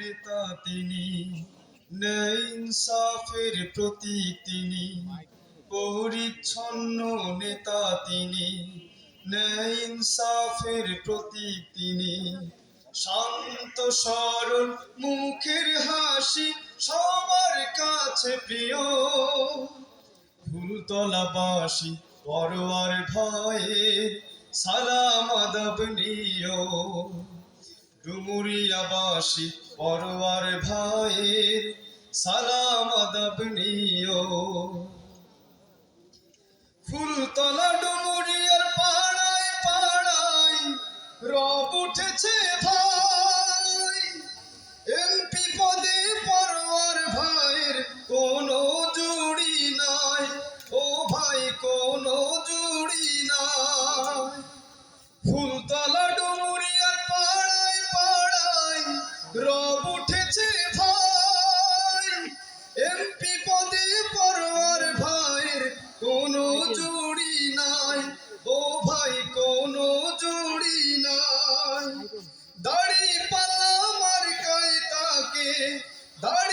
নেতা তিনি ইনসাফের প্রতীক তিনি, পরিচ্ছন্ন নেতা তিনি ইনসাফের প্রতীক তিনি। শান্ত সরল মুখের হাসি সবার কাছে প্রিয়। ফুলতলাবাসী পরোয়ার ভয়ে সালাম আদব নিও। ডুমুরিয়াবাসী পরোয়ার ভাইয়ের সালাম আদব নিও। ফুলতলা ডুমুরিয়ার পাড়ায় পাড়ায় রব উঠেছে ভাই।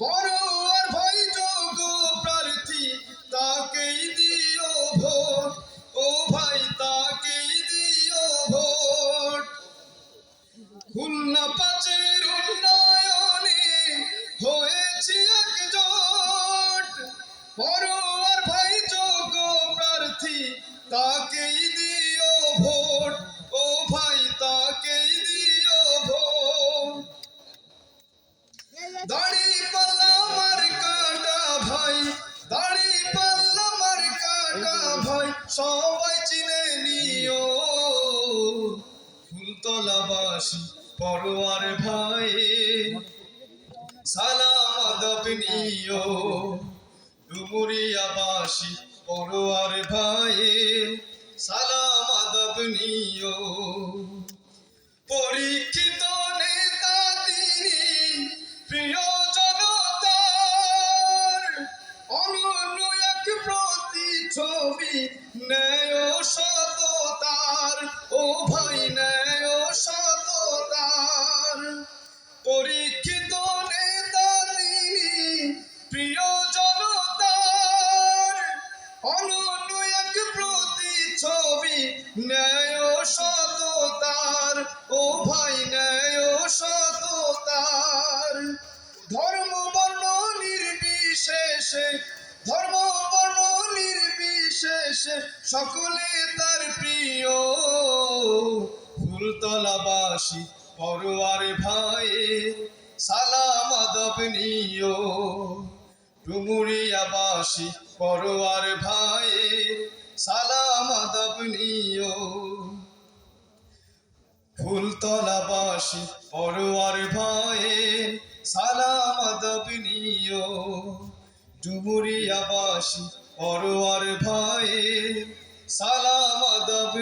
বড় আর ভাই যোগ প্রার্থী, তাকেই দিও ভোট। ও ভাই, তাকেই দিও ভোট। খুলনা পাঁচের উন্নয়নে হয়েছে একজোট। বড় আর ভাই প্রার্থী, তাকেই দিও ভাই দাড়ি পাল্লা মার কাটা ভাই সবাই চিনে নিও। ফুলতলাবাসী, পরোয়ার ভাই, সালাম আদব নিও। ডুমুরিয়াবাসী, পরোয়ার ভাই, সালাম আদব নিও। পরীক্ষিত প্রতিচ্ছবি ন্যায় ও সততার ও ভাই ন্যায় ও সততার। পরীক্ষিত নেতা তিনি প্রিয় জনতার অনন্য এক প্রতিচ্ছবি ন্যায় ও সততার ও ভাই ন্যায় ও সকলে তার প্রিয় ফুলতলাবাসী, পরোয়ার ভাই, সালাম আদব নিও। ডুমুরিয়াবাসী, পরোয়ার ভাই, সালাম আদব নিও। ফুলতলাবাসী, পরোয়ার ভাই, সালাম আদব নিও। ডুমুরিয়াবাসী পরোয়ার ভাই সালাম আদব